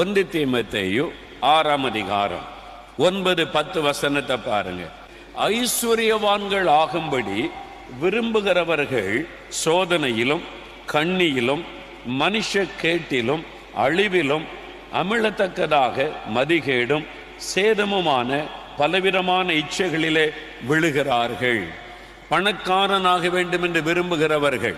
ஒன்று தீமத்தேயு ஆறாம் அதிகாரம். ஒன்பது பத்து வசனத்தை பாருங்க. ஐஸ்வர்யவான்கள் ஆகும்படி விரும்புகிறவர்கள் சோதனையிலும் கண்ணியிலும் மனுஷ கேட்டிலும் அழிவிலும் அமிழத்தக்கதாக மதிகேடும் சேதமுமான பலவிதமான இச்சைகளிலே விழுகிறார்கள். பணக்காரனாக வேண்டும் என்று விரும்புகிறவர்கள்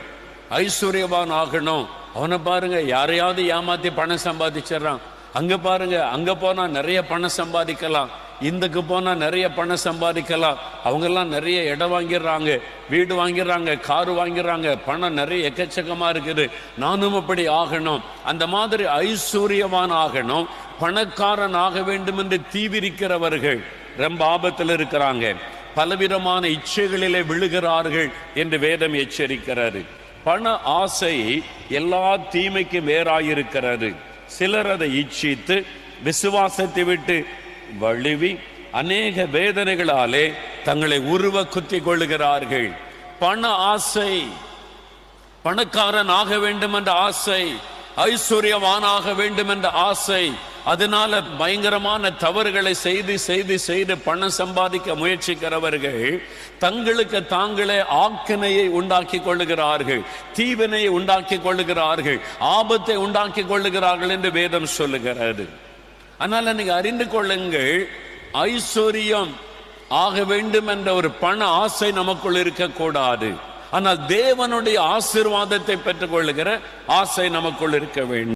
ஐஸ்வர்யவான் ஆகணும். அவனை பாருங்க யாரையாவது ஏமாத்தி பணம் சம்பாதிச்சிடறான். அங்க பாருங்க அங்க போனா நிறைய பணம் சம்பாதிக்கலாம். இந்துக்கு போனா நிறைய பணம் சம்பாதிக்கலாம். அவங்க எல்லாம் நிறைய இடம் வாங்கிடுறாங்க வீடு வாங்கிடுறாங்க காரு வாங்கிடுறாங்க. பணம் நிறைய எக்கச்சக்கமா இருக்குது. நானும் அப்படி ஆகணும். அந்த மாதிரி ஐஸ்வர்யவான் ஆகணும். பணக்காரன் ஆக வேண்டும் என்று தீவிரிக்கிறவர்கள் ரொம்ப ஆபத்தில் இருக்கிறாங்க. பலவிதமான இச்சைகளிலே விழுகிறார்கள் என்று வேதம் எச்சரிக்கிறாரு பண ஆசை எல்லா தீமைக்கும் வேறாயிருக்கிறது சிலர் அதை இச்சித்து விசுவாசத்தை விட்டு வழுவி அநேக வேதனைகளாலே தங்களை உருவ குத்தி கொள்ளுகிறார்கள். பண ஆசை பணக்காரன் ஆக வேண்டும் என்ற ஆசை ஐஸ்வர்யவானாக வேண்டும் என்ற ஆசை அதனால பயங்கரமான தவறுகளை செய்து செய்து செய்து பணம் சம்பாதிக்க முயற்சிக்கிறவர்கள் தங்களுக்கு தாங்களே ஆக்கினையை உண்டாக்கி கொள்ளுகிறார்கள் தீவினையை உண்டாக்கி கொள்ளுகிறார்கள் ஆபத்தை உண்டாக்கி கொள்ளுகிறார்கள் என்று வேதம் சொல்லுகிறது. அதனால நீங்க அறிந்து கொள்ளுங்கள் ஐஸ்வர்யம் ஆக வேண்டும் என்ற ஒரு பண ஆசை நமக்குள் இருக்கக்கூடாது. ஆனால் தேவனுடைய ஆசீர்வாதத்தை பெற்றுக்கொள்ளுகிற ஆசை நமக்குள் இருக்க வேண்டும்.